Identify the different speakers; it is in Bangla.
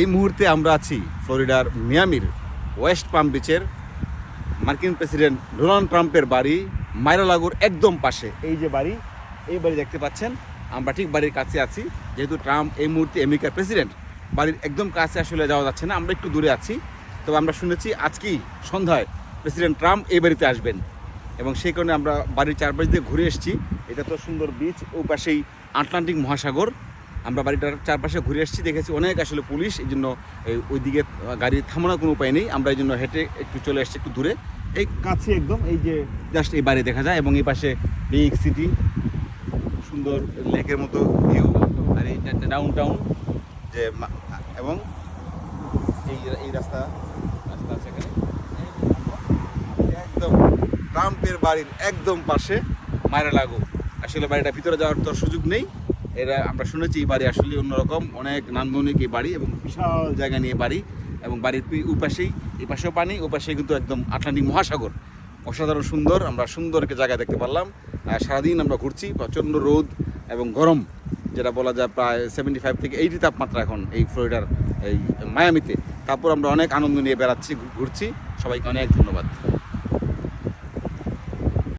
Speaker 1: এই মুহূর্তে আমরা আছি ফ্লোরিডার মিয়ামির ওয়েস্ট পাম বিচের মার্কিন প্রেসিডেন্ট ডোনাল্ড ট্রাম্পের বাড়ি মাইরালাগুর একদম পাশে। এই যে বাড়ি, এই বাড়ি দেখতে পাচ্ছেন। আমরা ঠিক বাড়ির কাছে আছি। যেহেতু ট্রাম্প এই মুহূর্তে আমেরিকার প্রেসিডেন্ট, বাড়ির একদম কাছে আসলে যাওয়া যাচ্ছে না, আমরা একটু দূরে আছি। তবে আমরা শুনেছি আজকেই সন্ধ্যায় প্রেসিডেন্ট ট্রাম্প এই বাড়িতে আসবেন। এবং সেই কারণে আমরা বাড়ির চারপাশ দিয়ে ঘুরে এসেছি। এটা তো সুন্দর বিচ ও পাশেই আটলান্টিক মহাসাগর। আমরা বাড়িটার চারপাশে ঘুরে এসেছি, দেখেছি অনেক আসলে পুলিশ, এই জন্য ওইদিকে গাড়ি থামানোর কোনো উপায় নেই। আমরা এই জন্য হেঁটে একটু চলে এসেছি একটু দূরে। এই কাছে একদম এই যে জাস্ট এই বাড়ি দেখা যায় এবং এই পাশে বিগ সিটি, সুন্দর লেকের মতো ভিউ আর এই ডাউন টাউন যে এবং এই এই রাস্তা রাস্তা আছে এখানে। একদম ট্রাম্পের বাড়ির একদম পাশে মায়েরা লাগো আসলে বাড়িটা ভিতরে যাওয়ার তো সুযোগ নেই। এরা, আমরা শুনেছি এই বাড়ি আসলে অন্যরকম। অনেক নান্দনিক এই বাড়ি এবং বিশাল জায়গা নিয়ে বাড়ি এবং বাড়ির উপাশেই, এই পাশেও পানি ও পাশে কিন্তু একদম আটলান্টিক মহাসাগর। অসাধারণ সুন্দর, আমরা সুন্দর একটা জায়গা দেখতে পারলাম। সারাদিন আমরা ঘুরছি, প্রচণ্ড রোদ এবং গরম, যেটা বলা যায় প্রায় সেভেন্টি ফাইভ থেকে এইটি তাপমাত্রা এখন এই ফ্লোরিডার, এই মায়ামিতে। তারপর আমরা অনেক আনন্দ নিয়ে বেড়াচ্ছি, ঘুরছি। সবাইকে অনেক ধন্যবাদ।